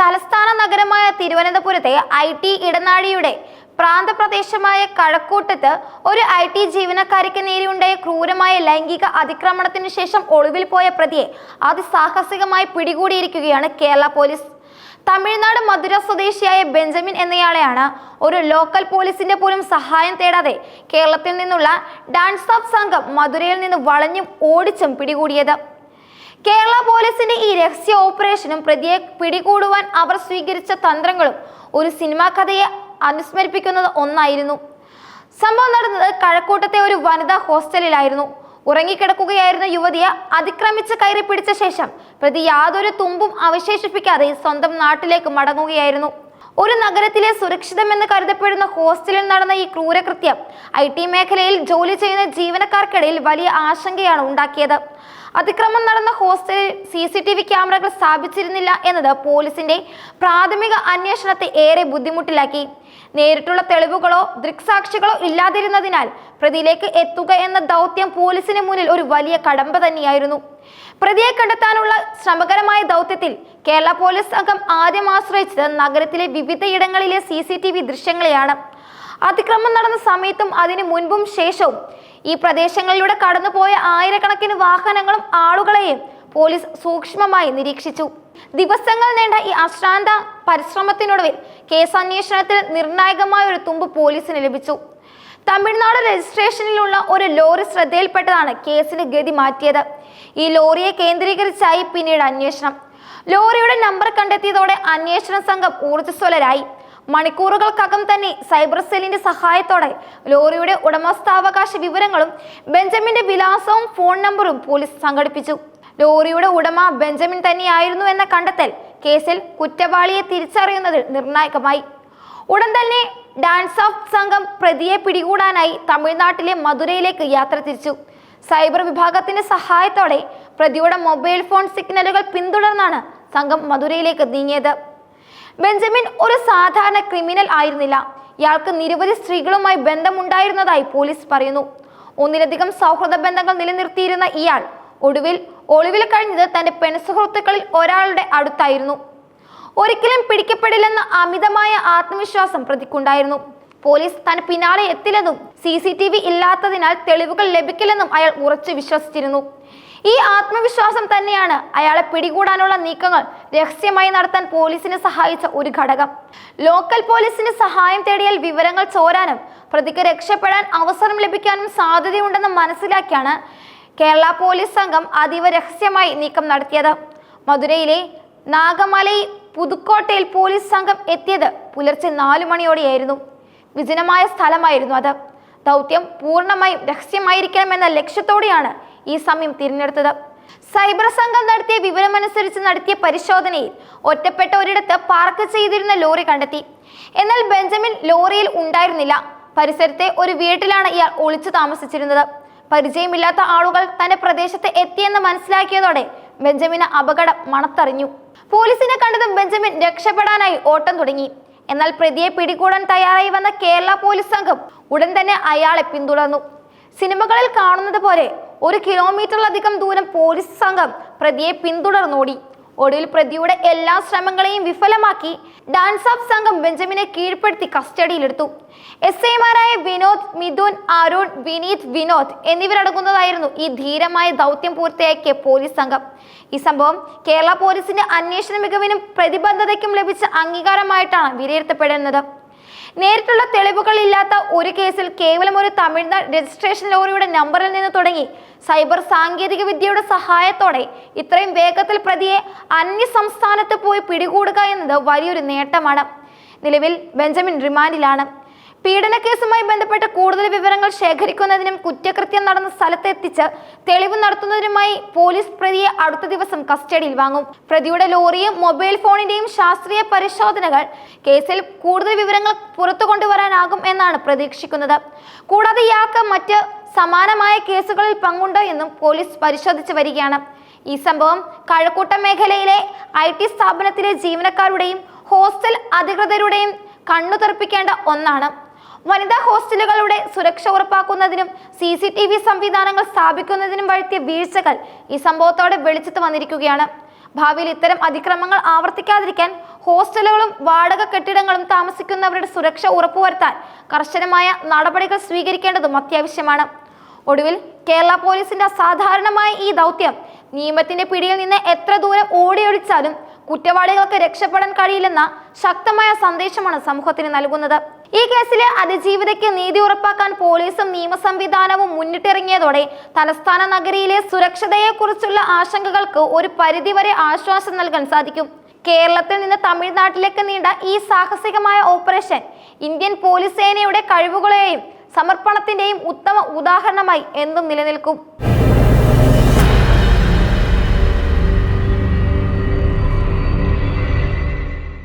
തലസ്ഥാന നഗരമായ തിരുവനന്തപുരത്തെ ഐ ടി ഇടനാഴിയുടെ പ്രാന്തപ്രദേശമായ കഴക്കൂട്ടത്ത് ഒരു ഐ ടി ജീവനക്കാരിക്ക് നേരെയുണ്ടായ ക്രൂരമായ ലൈംഗിക അതിക്രമണത്തിന് ശേഷം ഒളിവിൽ പോയ പ്രതിയെ അതിസാഹസികമായി പിടികൂടിയിരിക്കുകയാണ് കേരള പോലീസ്. തമിഴ്നാട് മധുര സ്വദേശിയായ ബെഞ്ചമിൻ എന്നയാളെയാണ് ഒരു ലോക്കൽ പോലീസിന്റെ പോലും സഹായം തേടാതെ കേരളത്തിൽ നിന്നുള്ള ഡാൻസ് ഓഫ് സംഘം മധുരയിൽ നിന്ന് വളഞ്ഞും ഓടിച്ചും പിടികൂടിയത്. കേരള പോലീസിന്റെ ഈ രഹസ്യ ഓപ്പറേഷനും പ്രതിയെ പിടികൂടുവാൻ അവർ സ്വീകരിച്ച തന്ത്രങ്ങളും ഒരു സിനിമാ കഥയെ അനുസ്മരിപ്പിക്കുന്നത് ഒന്നായിരുന്നു. സംഭവം നടന്നത് കഴക്കൂട്ടത്തെ ഒരു വനിതാ ഹോസ്റ്റലിലായിരുന്നു. ഉറങ്ങിക്കിടക്കുകയായിരുന്ന യുവതിയെ അതിക്രമിച്ച് കയറി പിടിച്ച ശേഷം പ്രതി യാതൊരു തുമ്പും അവശേഷിപ്പിക്കാതെ സ്വന്തം നാട്ടിലേക്ക് മടങ്ങുകയായിരുന്നു. ഒരു നഗരത്തിലെ സുരക്ഷിതമെന്ന് കരുതപ്പെടുന്ന ഹോസ്റ്റലിൽ നടന്ന ഈ ക്രൂരകൃത്യം ഐ ടി മേഖലയിൽ ജോലി ചെയ്യുന്ന ജീവനക്കാർക്കിടയിൽ വലിയ ആശങ്കയാണ് ഉണ്ടാക്കിയത്. അതിക്രമം നടന്ന ഹോസ്റ്റലിൽ സി സി ടി വി ക്യാമറകൾ സ്ഥാപിച്ചിരുന്നില്ല എന്നത് പോലീസിന്റെ പ്രാഥമിക അന്വേഷണത്തെ ഏറെ ബുദ്ധിമുട്ടിലാക്കി. നേരിട്ടുള്ള തെളിവുകളോ ദൃക്സാക്ഷികളോ ഇല്ലാതിരുന്നതിനാൽ പ്രതിയിലേക്ക് എത്തുക എന്ന ദൗത്യം പോലീസിന് മുന്നിൽ ഒരു വലിയ കടമ്പ തന്നെയായിരുന്നു. പ്രതിയെ കണ്ടെത്താനുള്ള ശ്രമകരമായ ദൗത്യത്തിൽ കേരള പോലീസ് സംഘം ആദ്യം ആശ്രയിച്ചത് നഗരത്തിലെ വിവിധയിടങ്ങളിലെ സി സി ടി വി ദൃശ്യങ്ങളെയാണ്. അതിക്രമം നടന്ന സമയത്തും അതിനു മുൻപും ശേഷവും ഈ പ്രദേശങ്ങളിലൂടെ കടന്നുപോയ ആയിരക്കണക്കിന് വാഹനങ്ങളും ആളുകളെയും പോലീസ് സൂക്ഷ്മമായി നിരീക്ഷിച്ചു. ദിവസങ്ങൾ നീണ്ട ഈ അശ്രാന്ത പരിശ്രമത്തിനൊടുവിൽ കേസ് അന്വേഷണത്തിൽ നിർണായകമായ ഒരു തുമ്പ് പോലീസിന് ലഭിച്ചു. തമിഴ്നാട് രജിസ്ട്രേഷനിലുള്ള ഒരു ലോറി ശ്രദ്ധയിൽപ്പെട്ടതാണ് കേസിന് ഗതി മാറ്റിയത്. ഈ ലോറിയെ കേന്ദ്രീകരിച്ചായി പിന്നീട് അന്വേഷണം. ലോറിയുടെ നമ്പർ കണ്ടെത്തിയതോടെ അന്വേഷണ സംഘം ഊർജസ്വലരായി. മണിക്കൂറുകൾക്കകം തന്നെ സൈബർ സെല്ലിന്റെ സഹായത്തോടെ ലോറിയുടെ ഉടമസ്ഥാവകാശ വിവരങ്ങളും ബെഞ്ചമിന്റെ വിലാസവും ഫോൺ നമ്പറും പോലീസ് സംഘടിപ്പിച്ചു. ലോറിയുടെ ഉടമ ബെഞ്ചമിൻ തന്നെയായിരുന്നു എന്ന കണ്ടെത്തൽ കേസിൽ കുറ്റവാളിയെ തിരിച്ചറിയുന്നതിൽ നിർണായകമായി. ഉടൻ തന്നെ ഡാൻസ് ഓഫ് സംഘം പ്രതിയെ പിടികൂടാനായി തമിഴ്നാട്ടിലെ മധുരയിലേക്ക് യാത്ര തിരിച്ചു. സൈബർ വിഭാഗത്തിന്റെ സഹായത്തോടെ പ്രതിയുടെ മൊബൈൽ ഫോൺ സിഗ്നലുകൾ പിന്തുടർന്നാണ് സംഘം മധുരയിലേക്ക് നീങ്ങിയത്. ബെഞ്ചമിൻ ഒരു സാധാരണ ക്രിമിനൽ ആയിരുന്നില്ല. ഇയാൾക്ക് നിരവധി സ്ത്രീകളുമായി ബന്ധമുണ്ടായിരുന്നതായി പോലീസ് പറയുന്നു. ഒന്നിലധികം സൗഹൃദ ബന്ധങ്ങൾ നിലനിർത്തിയിരുന്ന ഇയാൾ ഒടുവിൽ ഒളിവിൽ കഴിഞ്ഞത് തന്റെ പെൺസുഹൃത്തുക്കളിൽ ഒരാളുടെ അടുത്തായിരുന്നു. ഒരിക്കലും പിടിക്കപ്പെടില്ലെന്ന അമിതമായ ആത്മവിശ്വാസം പ്രതിക്കുണ്ടായിരുന്നു. പോലീസ് തന് പിന്നാലെ എത്തില്ലെന്നും സി സി ടി വി ഇല്ലാത്തതിനാൽ തെളിവുകൾ ലഭിക്കില്ലെന്നും അയാൾ ഉറച്ചു വിശ്വസിച്ചിരുന്നു. ഈ ആത്മവിശ്വാസം തന്നെയാണ് അയാളെ പിടികൂടാനുള്ള നീക്കങ്ങൾ രഹസ്യമായി നടത്താൻ പോലീസിനെ സഹായിച്ച ഒരു ഘടകം. ലോക്കൽ പോലീസിന്റെ സഹായം തേടിയാൽ വിവരങ്ങൾ ചോരാനും പ്രതിക്ക് രക്ഷപ്പെടാൻ അവസരം ലഭിക്കാനും സാധ്യതയുണ്ടെന്ന് മനസ്സിലാക്കിയാണ് കേരള പോലീസ് സംഘം അതീവ രഹസ്യമായി നീക്കം നടത്തിയത്. മധുരയിലെ നാഗമലൈ പുതുക്കോട്ടയിൽ പോലീസ് സംഘം എത്തിയത് പുലർച്ചെ നാലു മണിയോടെയായിരുന്നു. വിജനമായ സ്ഥലമായിരുന്നു അത്. ദൗത്യം പൂർണമായും രഹസ്യമായിരിക്കണമെന്ന ലക്ഷ്യത്തോടെയാണ് ഈ സമയം തിരഞ്ഞെടുത്തത്. സൈബർ സംഘം നടത്തിയ വിവരമനുസരിച്ച് നടത്തിയ പരിശോധനയിൽ ഒറ്റപ്പെട്ട ഒരിടത്ത് പാർക്ക് ചെയ്തിരുന്ന ലോറി കണ്ടെത്തി. എന്നാൽ ബെഞ്ചമിൻ ലോറിയിൽ ഉണ്ടായിരുന്നില്ല. പരിസരത്തെ ഒരു വീട്ടിലാണ് ഇയാൾ ഒളിച്ചു താമസിച്ചിരുന്നത്. പരിചയമില്ലാത്ത ആളുകൾ തന്റെ പ്രദേശത്ത് എത്തിയെന്ന് മനസ്സിലാക്കിയതോടെ ബെഞ്ചമിന് അപകടം മണത്തറിഞ്ഞു. പോലീസിനെ കണ്ടതും ബെഞ്ചമിൻ രക്ഷപ്പെടാനായി ഓട്ടം തുടങ്ങി. എന്നാൽ പ്രതിയെ പിടികൂടാൻ തയ്യാറായി വന്ന കേരള പോലീസ് സംഘം ഉടൻ തന്നെ അയാളെ പിന്തുടർന്നു. സിനിമകളിൽ കാണുന്നത് പോലെ ഒരു കിലോമീറ്ററിലധികം ദൂരം പോലീസ് സംഘം പ്രതിയെ പിന്തുടർന്നോടി. ഒടുവിൽ പ്രതിയുടെ എല്ലാ ശ്രമങ്ങളെയും വിഫലമാക്കി ഡാൻസ് ഓഫ് സംഘം ബെഞ്ചമിനെ കീഴ്പ്പെടുത്തി കസ്റ്റഡിയിലെടുത്തു. എസ് ഐമാരായ വിനോദ് മിഥുൻ അരുൺ വിനീത് വിനോദ് എന്നിവരടങ്ങുന്നതായിരുന്നു ഈ ധീരമായ ദൗത്യം പൂർത്തിയാക്കിയ പോലീസ് സംഘം. ഈ സംഭവം കേരള പോലീസിന്റെ അന്വേഷണ മികവിനും പ്രതിബദ്ധതയ്ക്കും ലഭിച്ച അംഗീകാരമായിട്ടാണ് വിലയിരുത്തപ്പെടുന്നത്. നേരിട്ടുള്ള തെളിവുകളില്ലാത്ത ഒരു കേസിൽ കേവലം ഒരു തമിഴ്നാട് രജിസ്ട്രേഷൻ ലോറിയുടെ നമ്പറിൽ നിന്ന് തുടങ്ങി സൈബർ സാങ്കേതിക വിദ്യയുടെ സഹായത്തോടെ ഇത്രയും വേഗത്തിൽ പ്രതിയെ അന്യ സംസ്ഥാനത്ത് പോയി പിടികൂടുക എന്നത് വലിയൊരു നേട്ടമാണ്. നിലവിൽ ബെഞ്ചമിൻ റിമാൻഡിലാണ്. പീഡനക്കേസുമായി ബന്ധപ്പെട്ട് കൂടുതൽ വിവരങ്ങൾ ശേഖരിക്കുന്നതിനും കുറ്റകൃത്യം നടന്ന സ്ഥലത്തെത്തിച്ച് തെളിവ് നടത്തുന്നതിനുമായി പോലീസ് പ്രതിയെ അടുത്ത ദിവസം കസ്റ്റഡിയിൽ വാങ്ങും. പ്രതിയുടെ ലോറിയും മൊബൈൽ ഫോണിന്റെയും ശാസ്ത്രീയ പരിശോധനകൾ കേസിൽ കൂടുതൽ വിവരങ്ങൾ പുറത്തു കൊണ്ടുവരാനാകും എന്നാണ് പ്രതീക്ഷിക്കുന്നത്. കൂടാതെ ഇയാൾക്ക് മറ്റ് സമാനമായ കേസുകളിൽ പങ്കുണ്ടോ എന്നും പോലീസ് പരിശോധിച്ചു വരികയാണ്. ഈ സംഭവം കഴക്കൂട്ടം മേഖലയിലെ ഐ ടി സ്ഥാപനത്തിലെ ജീവനക്കാരുടെയും ഹോസ്റ്റൽ അധികൃതരുടെയും കണ്ണു തെറിപ്പിക്കേണ്ട ഒന്നാണ്. വനിതാ ഹോസ്റ്റലുകളുടെ സുരക്ഷ ഉറപ്പാക്കുന്നതിനും സി സി ടി വി സംവിധാനങ്ങൾ സ്ഥാപിക്കുന്നതിനും വഴുത്തിയ വീഴ്ചകൾ ഈ സംഭവത്തോടെ വെളിച്ചത്ത് വന്നിരിക്കുകയാണ്. ഭാവിയിൽ ഇത്തരം അതിക്രമങ്ങൾ ആവർത്തിക്കാതിരിക്കാൻ ഹോസ്റ്റലുകളും വാടക കെട്ടിടങ്ങളും താമസിക്കുന്നവരുടെ സുരക്ഷ ഉറപ്പുവരുത്താൻ കർശനമായ നടപടികൾ സ്വീകരിക്കേണ്ടതും അത്യാവശ്യമാണ്. ഒടുവിൽ കേരള പോലീസിന്റെ അസാധാരണമായ ഈ ദൗത്യം നിയമത്തിന്റെ പിടിയിൽ നിന്ന് എത്ര ദൂരം ഓടിയൊളിച്ചാലും കുറ്റവാളികൾക്ക് രക്ഷപ്പെടാൻ കഴിയില്ലെന്ന ശക്തമായ സന്ദേശമാണ് സമൂഹത്തിന് നൽകുന്നത്. ഈ കേസിലെ അതിജീവിതയ്ക്ക് നീതി ഉറപ്പാക്കാൻ പോലീസും നിയമ സംവിധാനവും മുന്നിട്ടിറങ്ങിയതോടെ തലസ്ഥാന നഗരിയിലെ സുരക്ഷതയെക്കുറിച്ചുള്ള ആശങ്കകൾക്ക് ഒരു പരിധിവരെ ആശ്വാസം നൽകാൻ സാധിക്കും. കേരളത്തിൽ നിന്ന് തമിഴ്നാട്ടിലേക്ക് നീണ്ട ഈ സാഹസികമായ ഓപ്പറേഷൻ ഇന്ത്യൻ പോലീസ് സേനയുടെ കഴിവുകളെയും സമർപ്പണത്തിന്റെയും ഉത്തമ ഉദാഹരണമായി എന്നും നിലനിൽക്കും.